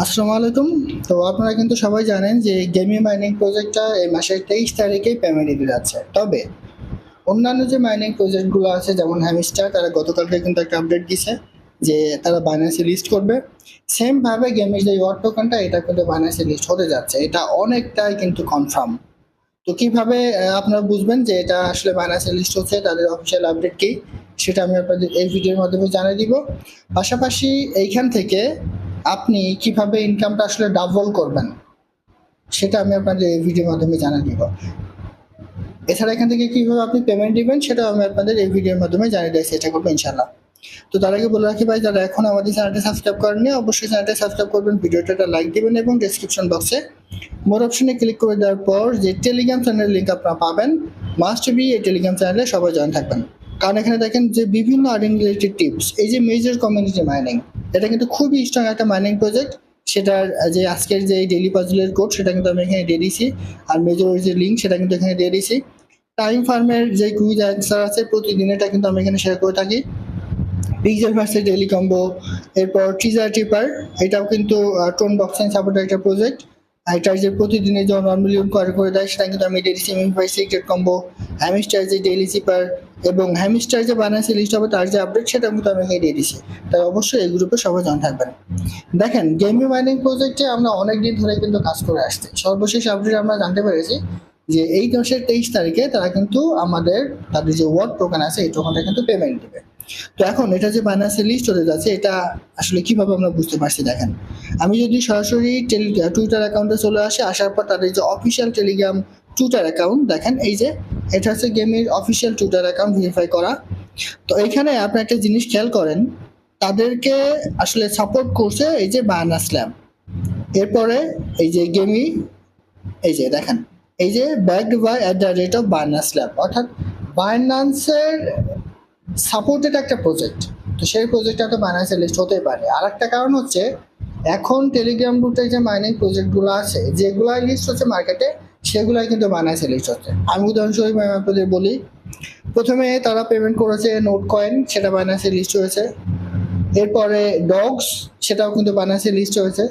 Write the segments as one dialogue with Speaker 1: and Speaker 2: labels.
Speaker 1: আসসালামু আলাইকুম। তো আপনারা কিন্তু সবাই জানেন যে গেমি মাইনিং প্রজেক্টটা এই মাসের তেইশ তারিখেই পেমেন্ট দিতে যাচ্ছে তবে অন্যান্য যে মাইনিং প্রজেক্টগুলো আছে, যেমন হ্যামিস্টার তারা গতকালকে কিন্তু একটা আপডেট দিছে যে তারা বাইন্যান্সে লিস্ট করবে। সেমভাবে গেমের যে ওয়ার টোকেনটা এটা কিন্তু বাইন্যান্সে লিস্ট হতে যাচ্ছে। এটা অনেকটাই কিন্তু কনফার্ম তো কীভাবে আপনারা বুঝবেন যে এটা আসলে বাইন্যান্সে লিস্ট হচ্ছে, তাদের অফিসিয়াল আপডেট কি, সেটা আমি আপনাদের এই ভিডিওর মাধ্যমে জানিয়ে দিব। পাশাপাশি এইখান থেকে আপনি কীভাবে ইনকামটা আসলে ডাবল করবেন, সেটা আমি আপনাদের এই ভিডিওর মাধ্যমে জানিয়ে দিব। এছাড়া এখান থেকে কীভাবে আপনি পেমেন্ট দিবেন, সেটাও আমি আপনাদের এই ভিডিওর মাধ্যমে জানিয়ে দেওয়ার চেষ্টা করব ইনশাল্লাহ তো তার আগে বলে রাখি ভাই, যারা এখন আমাদের চ্যানেলটা সাবস্ক্রাইব করেননি, অবশ্যই চ্যানেলটা সাবস্ক্রাইব করবেন ভিডিওটা লাইক দিবেন এবং ডিসক্রিপশন বক্সে মোর অপশনে ক্লিক করে দেওয়ার পর যে টেলিগ্রাম চ্যানেলের লিঙ্ক আপনারা পাবেন মাস্ট বি এই টেলিগ্রাম চ্যানেলে সবাই জয়েন থাকবেন। কারণ এখানে দেখেন যে বিভিন্ন আর্নিং রিলেটেড টিপস এই যে মেজর কমিউনিটি মাইনিং এটা কিন্তু খুবই স্ট্রং একটা মাইনিং প্রজেক্ট সেটার যে আজকের যে ডেলি পাজলের কোড সেটা কিন্তু আমি এখানে দিয়ে দিয়েছি। আর মেজর যে লিঙ্ক সেটা কিন্তু এখানে দিয়ে দিয়েছি। টাইম ফার্মের যে কুইজ অ্যান্সার আছে, প্রতিদিন এটা কিন্তু আমি এখানে শেয়ার করে থাকি। পিক্সেল ভার্সেস ডেলি কম্বো এরপর টিজার টিপার এটাও কিন্তু টোন বক্সিং সাপোর্টের একটা প্রজেক্ট এটার যে প্রতিদিনের যে ওয়ান মিলিয়ন করে করে দেয় সেটা কিন্তু আমি daily semi phi secret combo hamster যে ডেলি চিপার এবং হ্যামিস্টার যে বানান্সি লিস্ট হবে তার যে আপডেট সেটা কিন্তু আমি এখানে দিয়ে দিচ্ছি তাই অবশ্যই এই গ্রুপে সবাই জয়েন থাকবেন দেখেন গেমি মাইনিং প্রজেক্টে আমরা অনেক দিন ধরে কিন্তু কাজ করে আসছি। সর্বশেষ আপডেট আমরা জানতে পেরেছি যে এই মাসের তেইশ তারিখে তারা কিন্তু আমাদের, তাদের যে ওয়ার্ড টোকেন আছে, এই টোকেনটা কিন্তু পেমেন্ট দেবে। তো এখন এটা যে বাইন্যান্সের লিস্ট হতে যাচ্ছে, এটা আসলে কীভাবে আমরা বুঝতে পারছি দেখেন? আমি যদি সরাসরি টুইটার অ্যাকাউন্টে চলে আসে, আসার পর তাদের যে অফিসিয়াল টেলিগ্রাম টুইটার অ্যাকাউন্ট দেখেন এই যে, এটা হচ্ছে গেমের অফিসিয়াল টুইটার অ্যাকাউন্ট ভেরিফাই করা। তো এখানে আপনি একটা জিনিস খেয়াল করেন, তাদেরকে আসলে সাপোর্ট করছে এই যে বায়ানাস ল্যাব এরপরে এই যে গেমি এই যে দেখেন, এই যে backed by at the rate of Binance lab অর্থাৎ বায়ানান্সের সাপোর্টেড একটা প্রজেক্ট তো সেই প্রজেক্টটা তো বাইন্যান্সে লিস্ট হতেই পারে। আর একটা কারণ হচ্ছে, এখন টেলিগ্রাম রুটে যে মাইনিং প্রজেক্টগুলো আছে, যেগুলাই লিস্ট হচ্ছে মার্কেটে সেগুলাই কিন্তু বাইন্যান্সে লিস্ট হচ্ছে। আমি উদাহরণস্বরূপ আপনাদের বলি, প্রথমে তারা পেমেন্ট করেছে নোট কয়েন সেটা বাইন্যান্সে লিস্ট হয়েছে। এরপরে ডগস সেটাও কিন্তু বাইন্যান্সে লিস্ট হয়েছে।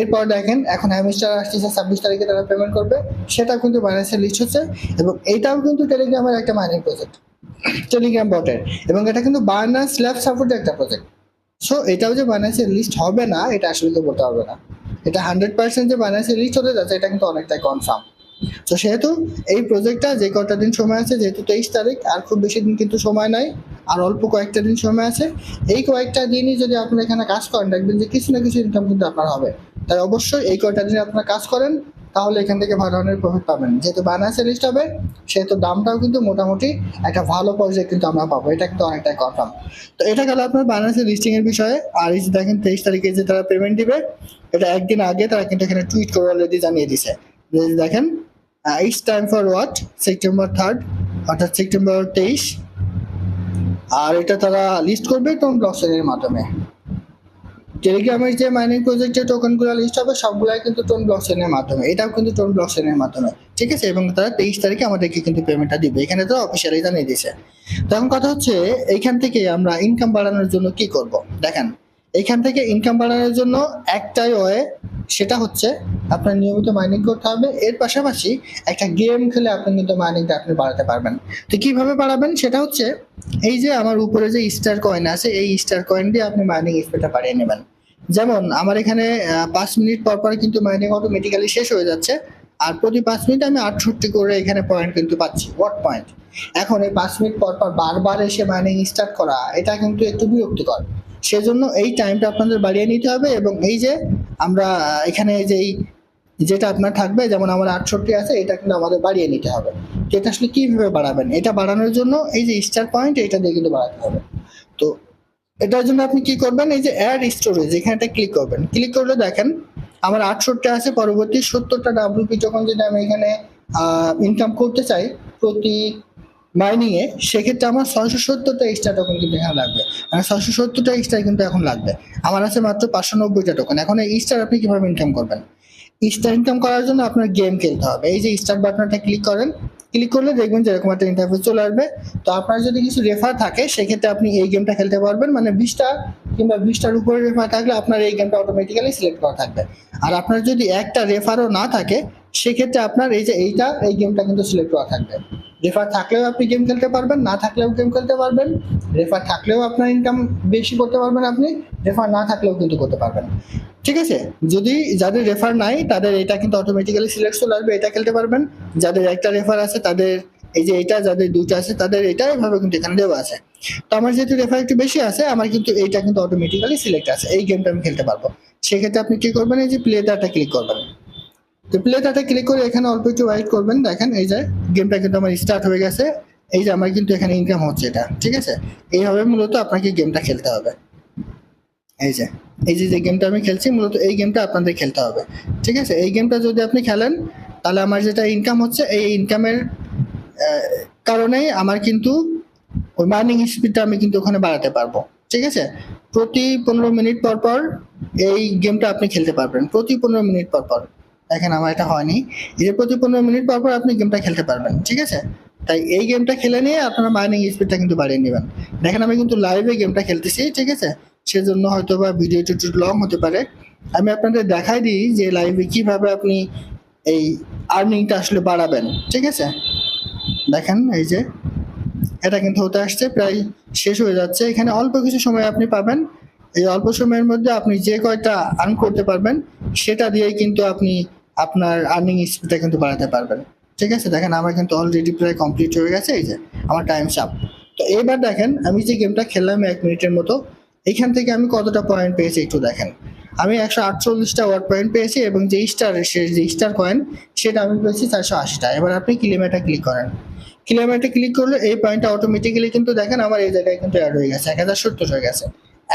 Speaker 1: এরপর দেখেন, এখন হ্যামিস্টার আসতেছে, ছাব্বিশ তারিখে তারা পেমেন্ট করবে, সেটাও কিন্তু বাইন্যান্সে লিস্ট হচ্ছে। এবং এটাও কিন্তু টেলিগ্রামের একটা মাইনিং প্রজেক্ট টেলিগ্রাম বটের এবং এটা কিন্তু বার্নার স্ল্যাব সাপোর্টের একটা প্রজেক্ট সো এটাও যে বার্নার্সের লিস্ট হবে না, এটা আসলে তো বলতে হবে না। এটা হান্ড্রেড পার্সেন্ট যে বার্নার্সের লিস্ট হতে যাচ্ছে, এটা কিন্তু অনেকটাই কনফার্ম তো সেহেতু এই প্রজেক্টটা যে কটা দিন সময় আছে, যেহেতু তেইশ তারিখ, আর খুব বেশি দিন কিন্তু সময় নাই, আর অল্প কয়েকটা দিন সময় আছে, এই কয়েকটা দিনই যদি আপনারা এখানে কাজ করেন, দেখবেন যে কিছু না কিছু ইনকাম কিন্তু আপনার হবে। তাই অবশ্যই এই কয়টা দিন আপনারা কাজ করেন তাহলে এখান থেকে ভালো ধরনের প্রফিট পাবেন। যেহেতু বানাসে লিস্ট হবে, সেহেতু দামটাও কিন্তু মোটামুটি একটা ভালো পর্যায়ে কিন্তু আমরা পাবো। এটা কিন্তু অনেকটাই কনফার্ম তো এটা গেল আপনার বানাসের লিস্টিং এর বিষয়ে। আর এই দেখেন, তেইশ তারিখে যে তারা পেমেন্ট দিবে, এটা একদিন আগে তারা কিন্তু এখানে টুইট করে অলরেডি জানিয়ে দিছে। দেখেন it's time for what September third অর্থাৎ সেপ্টেম্বর তেইশ। আর এটা তারা লিস্ট করবে টোন ব্লকচেনের মাধ্যমে। টেলিগ্রামের যে মাইনিং প্রজেক্টের টোকেনগুলো লিস্ট হবে, সবগুলাই কিন্তু টোন ব্লকচেনের মাধ্যমে। এটাও কিন্তু টোন ব্লকচেনের মাধ্যমে। ঠিক আছে? এবং তারা তেইশ তারিখে আমাদেরকে কিন্তু পেমেন্টটা দিবে। এখানে তো অফিসিয়ালি জানিয়ে দিয়েছে। তো এখন কথা হচ্ছে, এইখান থেকে আমরা ইনকাম বাড়ানোর জন্য কি করব? দেখেন, এইখান থেকে ইনকাম বাড়ানোর জন্য একটাই ওয়ে সেটা হচ্ছে আপনার নিয়মিত মাইনিং করতে হবে। এর পাশাপাশি একটা গেম খেলে আপনি কিন্তু মাইনিংটা আপনি বাড়াতে পারবেন। তো কীভাবে বাড়াবেন? সেটা হচ্ছে, এই যে আমার উপরে যে স্টার কয়েন আছে, এই স্টার কয়েন দিয়ে আপনি মাইনিং স্পিডটা বাড়িয়ে নেবেন। যেমন আমার এখানে পাঁচ মিনিট পর পর কিন্তু মাইনিং অটোমেটিক্যালি শেষ হয়ে যাচ্ছে। আর প্রতি পাঁচ মিনিট আমি আটষট্টি করে এখানে পয়েন্ট কিন্তু পাচ্ছি ওয়াট পয়েন্ট এখন এই পাঁচ মিনিট পর পর বারবার এসে মাইনিং স্টার্ট করা, এটা কিন্তু একটু বিরক্তিকর। সেজন্য এই টাইমটা আপনাদের বাড়িয়ে নিতে হবে এবং এই যে আমরা এখানে যেই যেটা আপনার থাকবে, যেমন আমার আটষট্টি আছে, এটা কিন্তু আমাদের বাড়িয়ে নিতে হবে। তো এটা আসলে কীভাবে বাড়াবেন? এটা বাড়ানোর জন্য এই যে স্টার পয়েন্ট এটা দিয়ে কিন্তু বাড়াতে হবে। তো এটার জন্য আপনি কি করবেন? এই যে অ্যাড স্টোরেজ এখানটা ক্লিক করবেন। ক্লিক করলে দেখেন, আমার আটষট্টি আছে, পরবর্তী সত্তরটা ডাব্লিউপি যখন যদি আমি এখানে ইনকাম করতে চাই, প্রতি মাইনিংয়ে সেক্ষেত্রে আমার ছয়শো সত্তরটা এক্সট্রা টোকেন কিন্তু এখানে লাগবে। মানে ছয়শো সত্তরটা এক্সট্রা কিন্তু এখন লাগবে। আমার আছে মাত্র পাঁচশো নব্বইটা টোকেন এখন এই স্টার আপনি কীভাবে ইনকাম করবেন? স্টার ইনকাম করার জন্য আপনার গেম খেলতে হবে। এই যে স্টার বাটনটা ক্লিক করেন ক্লিক করলে দেখবেন যে এরকম একটা ইন্টারফেস চলে আসবে। তো আপনার যদি কিছু রেফার থাকে, সেক্ষেত্রে আপনি এই গেমটা খেলতে পারবেন। মানে বিশটা কিংবা বিশটার উপরে রেফার থাকলে আপনার এই গেমটা অটোমেটিক্যালি সিলেক্ট করা থাকবে। আর আপনার যদি একটা রেফারও না থাকে, সেক্ষেত্রে আপনার এই যে এইটা, এই গেমটা কিন্তু সিলেক্ট করা থাকবে। রেফার থাকলেও আপনি গেম খেলতে পারবেন, না থাকলেও গেম খেলতে পারবেন। রেফার থাকলেও আপনার ইনকাম বেশি করতে পারবেন আপনি রেফার না থাকলেও কিন্তু করতে পারবেন। ঠিক আছে? যদি যাদের রেফার নাই, তাদের এটা কিন্তু অটোমেটিক্যালি সিলেক্ট চলে আসবে, এটা খেলতে পারবেন। যাদের একটা রেফার আছে, তাদের এই যে এটা, যাদের দুটো আছে, তাদের এটা এভাবে কিন্তু এখানে দেওয়া আছে। তো আমার যেহেতু রেফার একটু বেশি আছে, আমার কিন্তু এইটা কিন্তু অটোমেটিক্যালি সিলেক্ট আছে। এই গেমটা আমি খেলতে পারব। সেক্ষেত্রে আপনি কি করবেন, এই যে প্লে ডাটা ক্লিক করবেন। তো প্লে ডাটা ক্লিক করে এখানে অল্প একটু ওয়াইট করবেন। দেখেন, এই যে গেমটা কিন্তু আমার স্টার্ট হয়ে গেছে। এই যে আমার কিন্তু এখানে ইনকাম হচ্ছে এটা। ঠিক আছে? এইভাবে মূলত আপনাকে গেমটা খেলতে হবে। এই যে। এই যে যে গেমটা আমি খেলছি, মূলত এই গেমটা আপনাদের খেলতে হবে। ঠিক আছে? এই গেমটা যদি আপনি খেলেন, তাহলে আমার যেটা ইনকাম হচ্ছে, এই ইনকামের কারণেই আমার কিন্তু ওই মার্নিং স্পিডটা আমি কিন্তু ওখানে বাড়াতে পারব। ঠিক আছে? প্রতি পনেরো মিনিট পর পর এই গেমটা আপনি খেলতে পারবেন। প্রতি পনেরো মিনিট পর পর। দেখেন, আমার এটা হয়নি। যে, প্রতি পনেরো মিনিট পর পর আপনি গেমটা খেলতে পারবেন। ঠিক আছে? তাই এই গেমটা খেলে নিয়ে আপনারা মাইনিং স্পিডটা কিন্তু বাড়িয়ে নেবেন। দেখেন, আমি কিন্তু লাইভে গেমটা খেলতেছি। ঠিক আছে? সেজন্য হয়তো বা ভিডিওটা একটু লং হতে পারে। আমি আপনাদের দেখাই দিই যে লাইভে কীভাবে আপনি এই আর্নিংটা আসলে বাড়াবেন, ঠিক আছে? দেখেন এই যে, এটা কিন্তু হতে আসছে, প্রায় শেষ হয়ে যাচ্ছে। এখানে অল্প কিছু সময় আপনি পাবেন। এই অল্প সময়ের মধ্যে আপনি যে কয়টা আর্ন করতে পারবেন, সেটা দিয়েই কিন্তু আপনি আপনার আর্নিং স্পিডটা কিন্তু বাড়াতে পারবেন। ঠিক আছে? দেখেন আমার কিন্তু অলরেডি প্রায় কমপ্লিট হয়ে গেছে, এই যে, আমার টাইম সাপ তো এবার দেখেন, আমি যে গেমটা খেললাম এক মিনিটের মতো এখান থেকে আমি কতটা পয়েন্ট পেয়েছি একটু দেখেন। আমি একশো আটচল্লিশটা ওয়ার্ড পয়েন্ট পেয়েছি এবং যে স্টার সে যে স্টার কয়েন সেটা আমি পেয়েছি চারশো আশিটা। এবার আপনি কিলোমিটার ক্লিক করেন। কিলোমিটার ক্লিক করলে এই পয়েন্টটা অটোমেটিক্যালি কিন্তু দেখেন আমার এই জায়গায় কিন্তু অ্যাড হয়ে গেছে এক হাজার সত্তর হয়ে গেছে।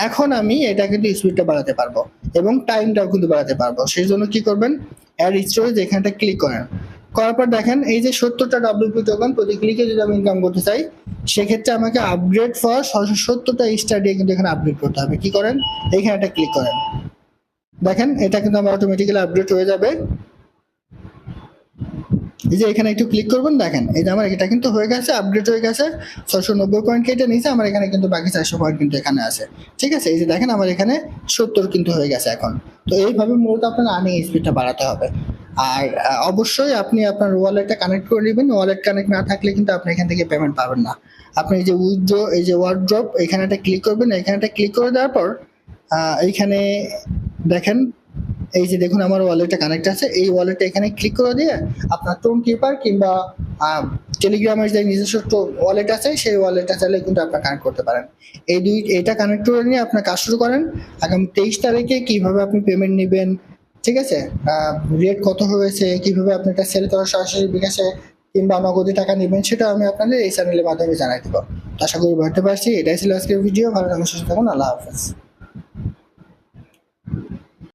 Speaker 1: এখন আমি এটা কিন্তু স্পিডটা বাড়াতে পারব এবং টাইমটাও কিন্তু বাড়াতে পারব। সেই জন্য কি করবেন অ্যাড স্টোরেজ এখানটা ক্লিক করেন। করার পর দেখেন, এই যে সত্তরটা ডাব্লিউপি টোকেন প্রতি ক্লিকে যদি আমি ইনকাম করতে চাই, সেক্ষেত্রে আমাকে আপগ্রেড ফর ছশো সত্তরটা স্টার দিয়ে কিন্তু এখানে আপগ্রেড করতে হবে। কি করেন? এইখানে একটা ক্লিক করেন। দেখেন, এটা কিন্তু আমার অটোমেটিক্যালি আপডেট হয়ে যাবে। এই যে এখানে একটু ক্লিক করবেন, দেখেন, এই যে আমার এটা কিন্তু হয়ে গেছে আপডেট হয়ে গেছে। ছশো নব্বই পয়েন্ট কেটে নিয়েছে, আমার এখানে কিন্তু বাকি চারশো পয়েন্ট কিন্তু এখানে আছে। ঠিক আছে? এই যে দেখেন, আমার এখানে সত্তর কিন্তু হয়ে গেছে এখন। তো এইভাবে মূলত আপনার আর্নিং স্পিডটা বাড়াতে হবে। আর অবশ্যই আপনি আপনার ওয়ালেটটা কানেক্ট করে নেবেন। ওয়ালেট কানেক্ট না থাকলে কিন্তু আপনি এখান থেকে পেমেন্ট পাবেন না। আপনি এই যে উইথড্র এই যে ওয়ার্ড্রপ এখানে একটা ক্লিক করবেন। এখানে একটা ক্লিক করে দেওয়ার পর এইখানে দেখেন, এই যে দেখুন আমার ওয়ালেটটা কানেক্ট আছে। এই ওয়ালেটটা এখানে ক্লিক করে দিয়ে আপনার টোন কিপার কিংবা টেলিগ্রামের যে নিজস্ব ওয়ালেট আছে, সেই ওয়ালেটটা চাইলে কিন্তু আপনার কানেক্ট করতে পারেন। এই দুই, এটা কানেক্ট করে নিয়ে আপনার কাজ শুরু করেন। আগামী তেইশ তারিখে কীভাবে আপনি পেমেন্ট নেবেন ঠিক আছে? রেট কত হয়েছে? কীভাবে আপনি এটা সেল করার সরাসরি বিকাশে কিংবা নগদে টাকা নেবেন সেটা আমি আপনাদের এই চ্যানেলের মাধ্যমে জানাই দেবো। আশা করি বুঝতে পারছি। এটাই ছিল আজকের ভিডিও ভালো থাকুন, সুস্থ থাকুন। আল্লাহ হাফেজ।